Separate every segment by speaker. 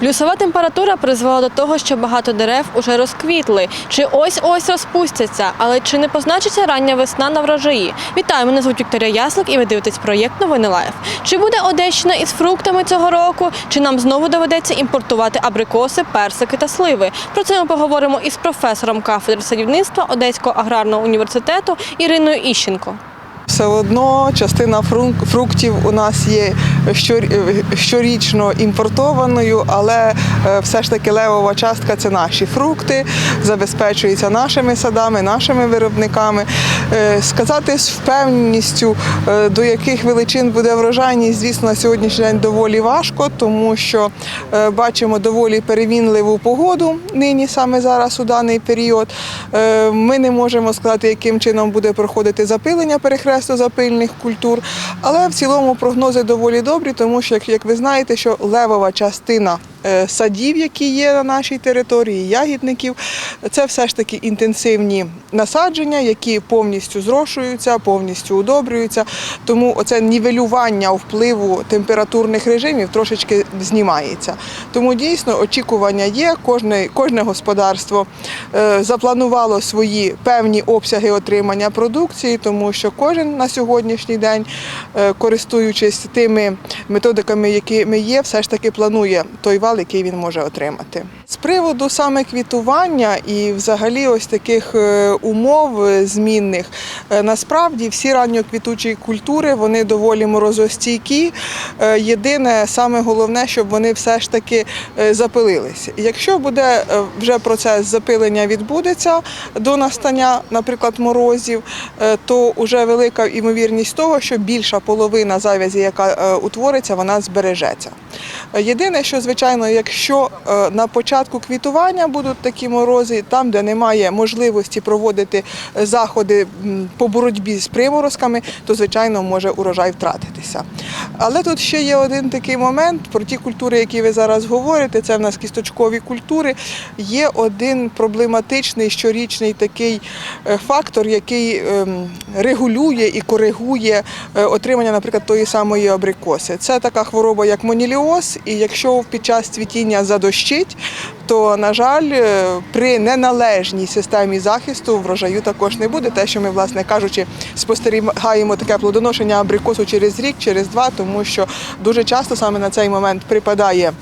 Speaker 1: Плюсова температура призвела до того, що багато дерев уже розквітли. Чи ось-ось розпустяться, але чи не позначиться рання весна на врожаї? Вітаю, мене звуть Вікторія Яслик і ви дивитесь проєкт Новини Лайф. Чи буде Одещина із фруктами цього року? Чи нам знову доведеться імпортувати абрикоси, персики та сливи? Про це ми поговоримо із професором кафедри садівництва Одеського аграрного університету Іриною Іщенко.
Speaker 2: Все одно частина фруктів у нас є щор- щорічно імпортованою, але е, все ж таки левова частка це наші фрукти, забезпечується нашими садами, нашими виробниками. Е, Сказати з впевненістю, е, до яких величин буде врожайність, звісно, на сьогоднішній день доволі важко, тому що бачимо доволі перевінливу погоду нині саме зараз у даний період. Ми не можемо сказати, яким чином буде проходити запилення перехрестозапильних культур, але в цілому прогнози доволі добрі, тому що, як, ви знаєте, що левова частина садів, які є на нашій території, ягідників, це все ж таки інтенсивні насадження, які повністю зрошуються, повністю удобрюються. Тому оце нівелювання впливу температурних режимів трошечки знімається. Тому дійсно очікування є. Кожне, кожне господарство е, запланувало свої певні обсяги отримання продукції, тому що кожен на сьогоднішній день, е, користуючись тими методиками, якими є, все ж таки планує той вал, який він може отримати. З приводу саме квітування і взагалі ось таких е, умов змінних, е, насправді всі ранньоквітучі культури вони доволі морозостійкі. Е, Єдине, саме головне, щоб вони все ж таки запилились. Якщо буде вже процес запилення відбудеться до настання, наприклад, морозів, то вже велика ймовірність того, що більша половина завязі, яка утвориться, вона збережеться. Єдине, що звичайно, якщо е, на початку квітування будуть такі морози, там, де немає можливості проводити е, заходи по боротьбі з приморозками, то звичайно може урожай втратитися. Але тут ще є один такий момент про ті культури, які ви зараз говорите. Це в нас кісточкові культури. Є один проблематичний щорічний такий е, фактор, який ем, регулює і коригує отримання, наприклад, тої самої абрикоси. Це така хвороба, як моніліоз, і якщо під час цвітіння задощить, то на жаль, е, при неналежній системі захисту врожаю також не буде. Те, що ми, власне кажучи, спостерігаємо таке плодоношення абрикосу через рік, через два, тому що дуже часто саме на цей момент припадає.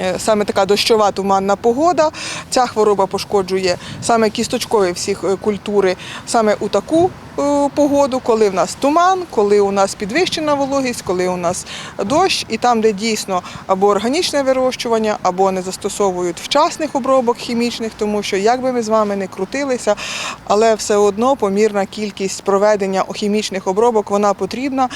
Speaker 2: Е, Саме така дощова туманна погода. Ця хвороба пошкоджує саме кісточкові всіх е, культури саме у таку е, погоду, коли в нас туман, коли у нас підвищена вологість, коли у нас дощ, і там, де дійсно або органічне вирощування, або не застосовують вчасних обробок хімічних, тому що як би ми з вами не крутилися, але все одно помірна кількість проведення хімічних обробок вона потрібна,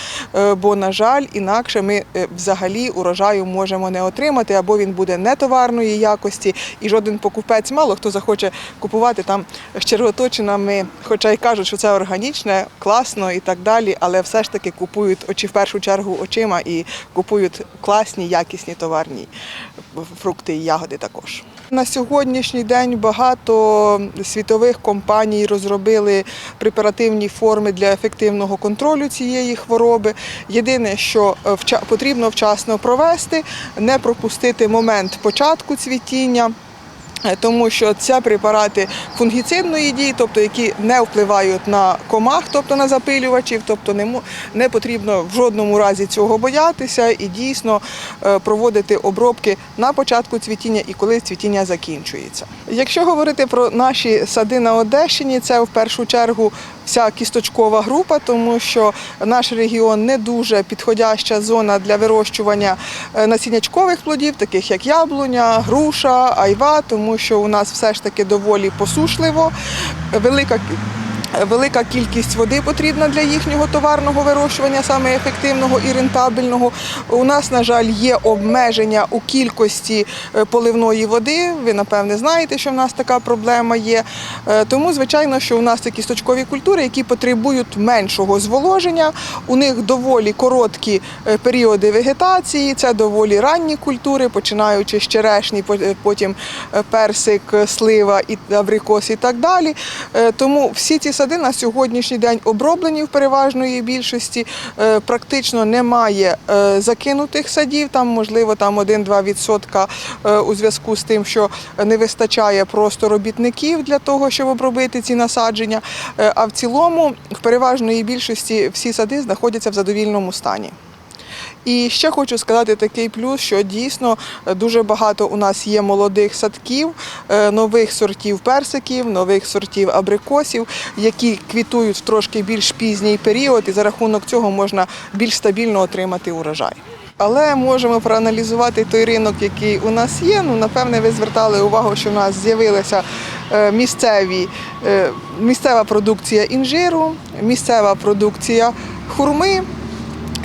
Speaker 2: бо, на жаль, інакше ми взагалі урожаю можемо не отримати, або він буде не товарної якості, і жоден покупець, мало хто захоче купувати там з червоточинами, хоча й кажуть, що це органічне, класно і так далі, але все ж таки купують очі в першу чергу очима і купують класні, якісні товарні фрукти і ягоди також. На сьогоднішній день багато світових компаній розробили препаративні форми для ефективного контролю цієї хвороби. Єдине, що потрібно вчасно провести, не пропустити момент початку цвітіння. Е, Тому що це препарати фунгіцидної дії, тобто які не впливають на комах, тобто на запилювачів, тобто не, не потрібно в жодному разі цього боятися і дійсно е, проводити обробки на початку цвітіння і коли цвітіння закінчується. Якщо говорити про наші сади на Одещині, це в першу чергу вся кісточкова група, тому що наш регіон не дуже підходяща зона для вирощування е, насіннячкових плодів, таких як яблуня, груша, айва, тому що у нас все ж таки доволі посушливо, велика Велика кількість води потрібна для їхнього товарного вирощування, саме ефективного і рентабельного. У нас, на жаль, є обмеження у кількості е, поливної води. Ви напевне знаєте, що в нас така проблема є. Е, Тому, звичайно, що у нас це кісточкові культури, які потребують меншого зволоження. У них доволі короткі е, періоди вегетації, це доволі ранні культури, починаючи з черешні, потім персик, слива абрикос і так далі. Тому всі ці сади на сьогоднішній день оброблені в переважної більшості. Е, Практично немає е, закинутих садів. Там можливо там 1-2 відсотка е, у зв'язку з тим, що не вистачає просто робітників для того, щоб обробити ці насадження. А в цілому, в переважної більшості всі сади знаходяться в задовільному стані. І ще хочу сказати такий плюс, що дійсно е, дуже багато у нас є молодих садків, е, нових сортів персиків, нових сортів абрикосів, які квітують в трошки більш пізній період, і за рахунок цього можна більш стабільно отримати урожай. Але можемо проаналізувати той ринок, який у нас є. Ну, напевне, ви звертали увагу, що в нас з'явилися е, місцеві, місцева продукція інжиру, місцева продукція хурми.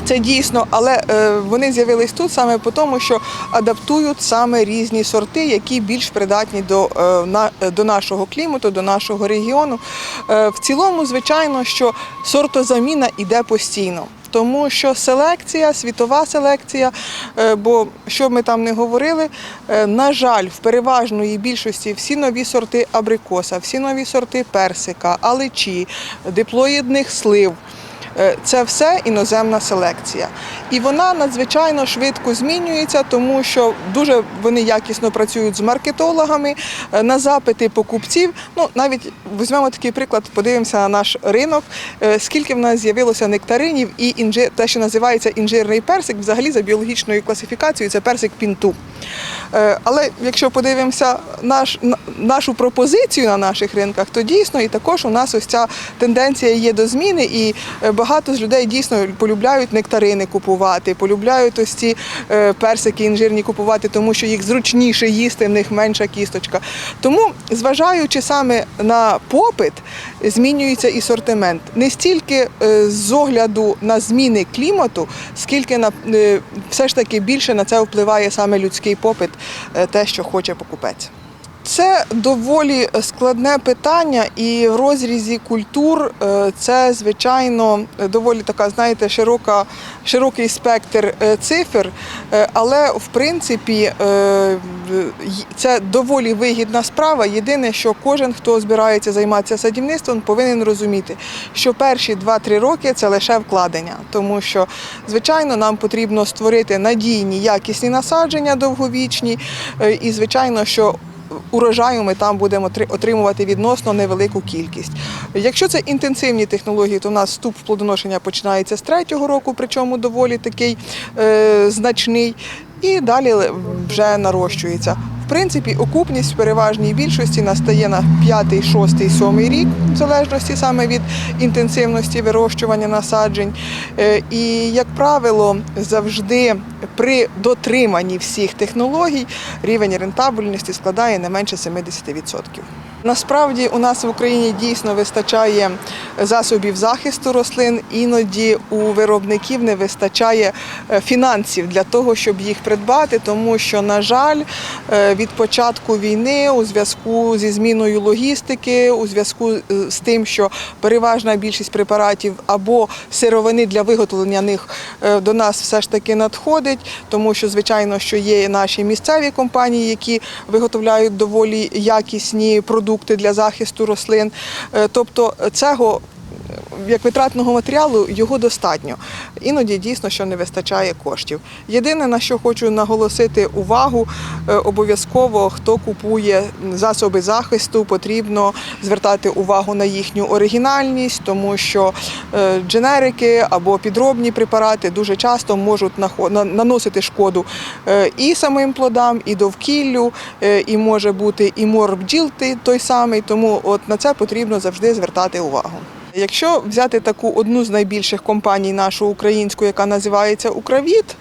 Speaker 2: Це дійсно, але е, вони з'явились тут саме по тому, що адаптують саме різні сорти, які більш придатні до, е, на, до нашого клімату, до нашого регіону. Е, в цілому, звичайно, що сортозаміна йде постійно. Тому що селекція, світова селекція, е, бо що б ми там не говорили, е, на жаль, в переважної більшості всі нові сорти абрикоса, всі нові сорти персика, аличі, диплоїдних слив. Е, Це все іноземна селекція. І вона надзвичайно швидко змінюється, тому що дуже вони якісно працюють з маркетологами е, на запити покупців. Ну, навіть візьмемо такий приклад, подивимося на наш ринок, е, скільки в нас з'явилося нектаринів і інжир, те, що називається інжирний персик, взагалі за біологічною класифікацією, це персик пінту. Але якщо подивимося наш, на- нашу пропозицію на наших ринках, то дійсно і також у нас ось ця тенденція є до зміни, і багато з людей дійсно полюбляють нектарини купувати, полюбляють ось ці е, персики інжирні купувати, тому що їх зручніше їсти, в них менша кісточка. Тому, зважаючи саме на попит, змінюється і сортимент. Не стільки е, з огляду на зміни клімату, скільки на е, все ж таки більше на це впливає саме людський попит, те, що хоче покупець. Це доволі складне питання, і в розрізі культур е, це, звичайно, доволі така, знаєте, широка, широкий спектр е, цифр, Е, але в принципі це доволі вигідна справа. Єдине, що кожен, хто збирається займатися садівництвом, повинен розуміти, що перші 2-3 роки це лише вкладення, тому що, звичайно, нам потрібно створити надійні, якісні насадження довговічні, і звичайно, що урожаю ми там будемо отри- отримувати відносно невелику кількість. Якщо це інтенсивні технології, то в нас вступ в плодоношення починається з третього року, причому доволі такий е, значний, і далі вже нарощується. Принципі, окупність в переважній більшості настає на п'ятий, шостий, сьомий рік, в залежності саме від інтенсивності вирощування насаджень. Е, І, як правило, завжди при дотриманні всіх технологій рівень рентабельності складає не менше 70%. Насправді у нас в Україні дійсно вистачає засобів захисту рослин, іноді у виробників не вистачає е, фінансів для того, щоб їх придбати, тому що, на жаль, е, від початку війни у зв'язку зі зміною логістики, у зв'язку е, з тим, що переважна більшість препаратів або сировини для виготовлення них до нас все ж таки надходить, тому що, звичайно, що є наші місцеві компанії, які виготовляють доволі якісні продукти для захисту рослин. Е, Тобто цього як витратного матеріалу його достатньо. Іноді дійсно що не вистачає коштів. Єдине на що хочу наголосити увагу, е, обов'язково хто купує засоби захисту, потрібно звертати увагу на їхню оригінальність, тому що е, дженерики або підробні препарати дуже часто можуть наносити шкоду е, і самим плодам, і довкіллю, і може бути і мор бджіл той самий. Тому от на це потрібно завжди звертати увагу. Якщо взяти таку одну з найбільших компаній нашу українську, яка називається Укравіт,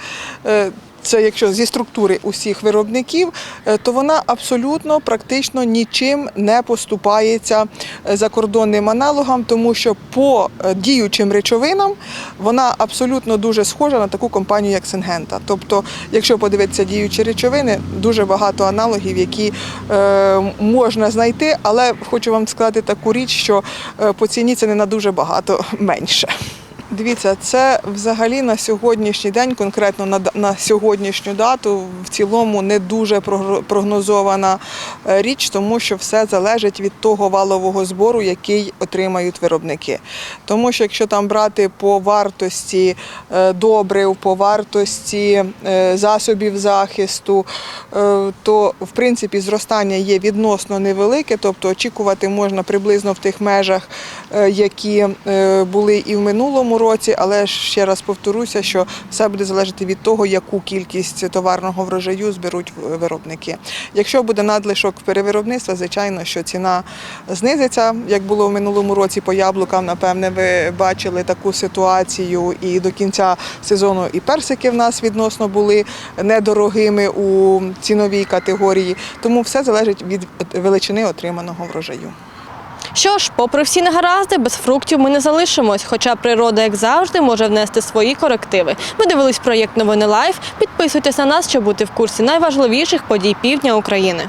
Speaker 2: е, це якщо зі структури усіх виробників, е, то вона абсолютно практично нічим не поступається е, закордонним аналогам, тому що по е, діючим речовинам вона абсолютно дуже схожа на таку компанію, як Сингента. Тобто, якщо подивитися діючі речовини, дуже багато аналогів, які е, можна знайти, але хочу вам сказати таку річ, що по ціні це не на дуже багато менше. Дивіться, це взагалі на сьогоднішній день, конкретно на, на сьогоднішню дату, в цілому не дуже прогнозована е, річ, тому що все залежить від того валового збору, який отримають виробники. Тому що якщо там брати по вартості е, добрив, по вартості е, засобів захисту, то в принципі зростання є відносно невелике, тобто очікувати можна приблизно в тих межах, які були і в минулому році, але ще раз повторюся, що все буде залежати від того, яку кількість товарного врожаю зберуть виробники. Якщо буде надлишок перевиробництва, звичайно, що ціна знизиться, як було в минулому році по яблукам. Напевне, ви бачили таку ситуацію, і до кінця сезону і персики в нас відносно були недорогими у ціновій категорії. Тому все залежить від величини отриманого врожаю.
Speaker 1: Що ж, попри всі негаразди, без фруктів ми не залишимось, хоча природа, як завжди, може внести свої корективи. Ви дивились проєкт Новини Лайф. Підписуйтесь на нас, щоб бути в курсі найважливіших подій півдня України.